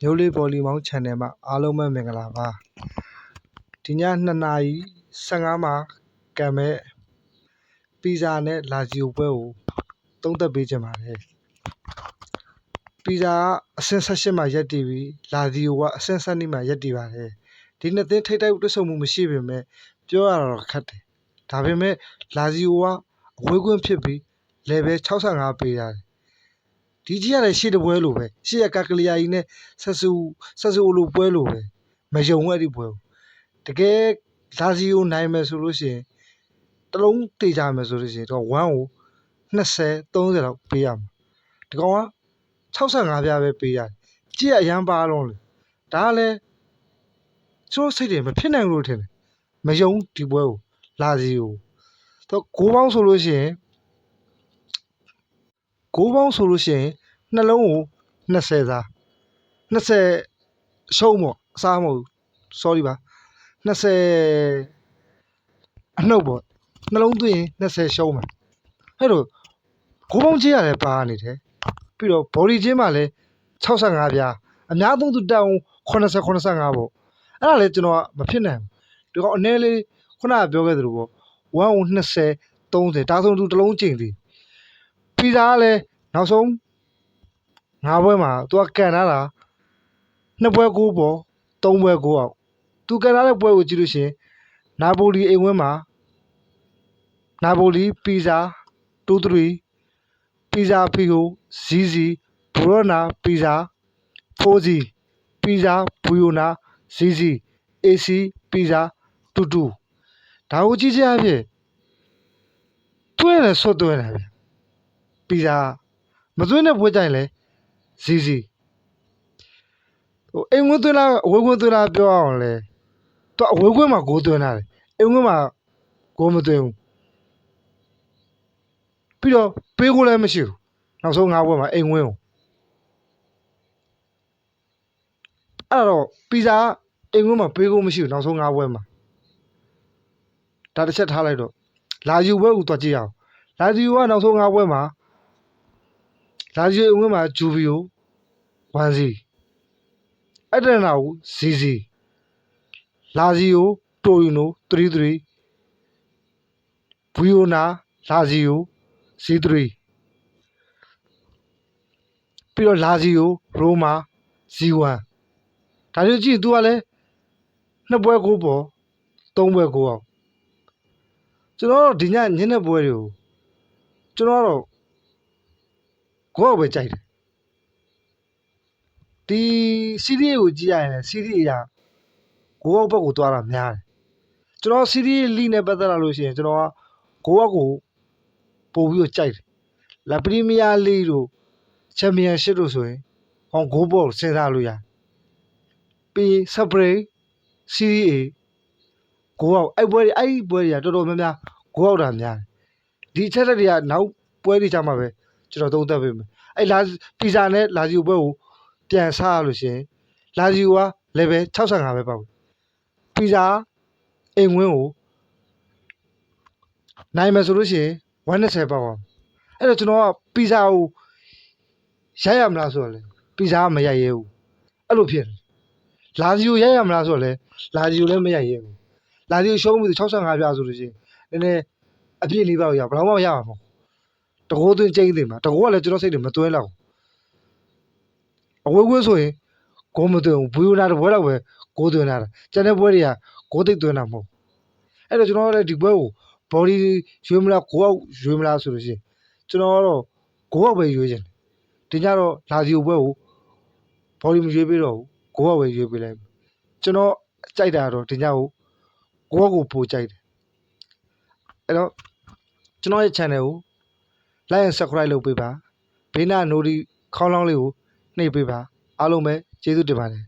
မျိုးလေးဘော်လီမောင်း channel မှာအားလုံးပဲမင်္ဂလာပါဒီည2နာရီ15မှာကံမဲ့ပီဇာနဲ့လာဇီယိုပွဲကိုသုံးသက်ပေးခြင်းပါတယ်ပီဇာကအဆင့်18မှာရက်တည်ပြီးလာဇီယိုကအဆင့်12မှာရက်တည်ပါတယ်ဒီနှစ်သင်းထိပ်တိုက်တွဲဆုံမှုမရှိပေမဲ့ပြောရတော့ခက်တယ်ဒါပေမဲ့လာဇီယိုကအဝေးကွင်းဖြစ်ပြီး level 65ပေးရတယ် ဒီကြီးရတဲ့ရှေ့တပွဲလိုပဲရှေ့ရကကလီယာကြီးနဲ့ဆက်စုဆက်စုလိုပွဲလိုပဲမယုံအဲ့ဒီပွဲကိုတကယ်လာဇီယိုနိုင်မယ်ဆိုလို့ရှိရင်တလုံးတေချမယ်ဆိုလို့ရှိရင်တော့1ကို20 30လောက်ပေးရမှာဒီကောင်က65ပြားပဲပေးရတယ်ကြည့်ရအရန်ပါတော့လေဒါကလည်းကျိုးစိတ်တွေမဖြစ်နိုင်ဘူးလို့ထင်တယ်မယုံဒီပွဲကိုလာဇီယိုတော့ဂိုးပေါင်းဆိုလို့ရှိရင် ဂိုးပေါင်းဆိုလို့ရှိရင်နှလုံးကို20စား20ရှုံးပေါ့အစားမဟုတ် sorry ပါ20အနှုတ်ပေါ့နှလုံးသွင်းရင်20ရှုံးမယ်အဲ့တော့ဂိုးပေါင်းချင်းရတယ်ပါနေတယ်ပြီးတော့ body ချင်းမှလည်း65ပြားအများသုံးသူတက်အောင်80 85ပေါ့အဲ့ဒါလည်းကျွန်တော်ကမဖြစ်နိုင်ဘူးဒီကောင်အနည်းလေးခုနကပြောခဲ့သလိုပေါ့1ကို20 30ဒါဆိုသူတစ်လုံးကျင်သည် ပီဇာကလည်းနောက်ဆုံးငါးပွဲမှာသူကကန်ထားတာနှစ်ပွဲကိုပေါ့သုံးပွဲကိုအောင်သူကန်ထားတဲ့ပွဲကိုကြည့်လို့ရှိရင်နာပိုလီအိမ်ဝင်းမှာနာပိုလီပီဇာ2-3ပီဇာဖီဟိုဇီဇီဘရိုနာပီဇာ4ဇီပီဇာဘူယိုနာဇီဇီအေစီပီဇာတူတူဒါကိုကြည့်ကြရဖြင့်တွဲတယ်ဆွတ်တွဲတယ်ဗျ ပီဇာမသွင်းတဲ့ပွဲကြိုင်လဲဇီဇီဟိုအိမ်ဝင်းသွင်းလားအဝေးဝင်းသွင်းလားပြောအောင်လဲသူအဝေးကွင်းမှာဂိုးသွင်းတာတယ်အိမ်ဝင်းမှာဂိုးမသွင်းဘူးပြီးတော့ပေးကိုလည်းမရှိဘူးနောက်ဆုံး၅ပွဲမှာအိမ်ဝင်းကိုအဲ့တော့ပီဇာအိမ်ဝင်းမှာပေးကိုမရှိဘူးနောက်ဆုံး၅ပွဲမှာဒါတစ်ချက်ထားလိုက်တော့လာယူပွဲကိုတွားကြည့်အောင်လာယူကနောက်ဆုံး၅ပွဲမှာ လာယူအိမ်ဝင်းမှာဂျူဗီယို1စီအဲ့တနာကိုဇီဇီလာဇီယိုတိုယူနို3-3ဘူယိုနာလာဇီယို C3 ပြီးတော့လာဇီယိုရိုမာ Z1 ဒါမျိုးကြည့် तू ကလည်းနှစ်ပွဲကိုပေါ်သုံးပွဲကိုအောင်ကျွန်တော်တို့ဒီညညနေပွဲတွေကိုကျွန်တော်တော့ ကိုယ့်ပဲကြိုက်တယ်ဒီစီးရီးကိုကြည့်ရရင်စီးရီးအရာကိုယ့်ဘက်ကိုသွားတာများတယ်ကျွန်တော်စီးရီးလိနဲ့ပတ်သက်လာလို့ရှိရင်ကျွန်တော်ကကိုယ့်ဘက်ကိုပို့ပြီးတော့ကြိုက်တယ်လာပရီးမီးယားလိတို့ချန်ပီယံရှစ်တို့ဆိုရင်ဟောဂိုးဘောစဉ်းစားလို့ရတယ်ပြီးစပရိတ်စီးရီးဂိုးအောက်အဲ့ပွဲတွေအဲ့ပွဲတွေကတော်တော်များများဂိုးအောက်တာများတယ်ဒီအချက်လက်တွေကနောက်ပွဲတွေကြမှာပဲ ကျွန်တော်သုံးသပ်ပေးမယ်အဲ့လာပီဇာနဲ့လာဇီယိုပွဲကိုပြန်စားရလို့ရှိရင်လာဇီယိုက level 65ပဲပေါ့ပီဇာအိမ်ဝင်းကိုနိုင်မယ်ဆိုလို့ရှိရင်120ပေါ့အောင်အဲ့တော့ကျွန်တော်ကပီဇာကိုရိုက်ရမလားဆိုတော့လေပီဇာကမရိုက်ရဲဘူးအဲ့လိုဖြစ်တယ်လာဇီယိုရိုက်ရမလားဆိုတော့လေလာဇီယိုလည်းမရိုက်ရဲဘူးလာဇီယိုရှုံးပြီး65ပြားဆိုလို့ရှိရင်နည်းနည်းအပြည့်လေးပါရဘယ်တော့မှမရမှာမဟု တ်တကိုးသွင်းကျင်းသိမှာတကိုးကလည်းကျွန်တော်စိတ်တွေမသွင်းတော့အဝေးဝေးဆိုရင်ဂိုးမသွင်းဘူးဘူယိုနာတပွဲတော့ပဲဂိုးသွင်းလာတာကျန်တဲ့ပွဲတွေကဂိုးသိပ်သွင်းတာမဟုတ်အဲ့တော့ကျွန်တော်လည်းဒီပွဲကို body ရွေးမလားကိုယ်အောက်ရွေးမလားဆိုလို့ရှိရင်ကျွန်တော်ကတော့ကိုယ်အောက်ပဲရွေးချင်တယ်ဒီညတော့လာစီယိုပွဲကို body မရွေးပေးတော့ဘူးကိုယ်အောက်ပဲရွေးပေးလိုက်ကျွန်တော်ကြိုက်တာတော့ဒီညကိုကိုယ့်ကိုပိုကြိုက်တယ်အဲ့တော့ကျွန်တော်ရဲ့ channel ကို like and subscribe လုပ်ပေးပါဘေးနာ noti ခေါင်းလောင်းလေးကိုနှိပ်ပေးပါအားလုံးပဲကျေးဇူးတင်ပါတယ်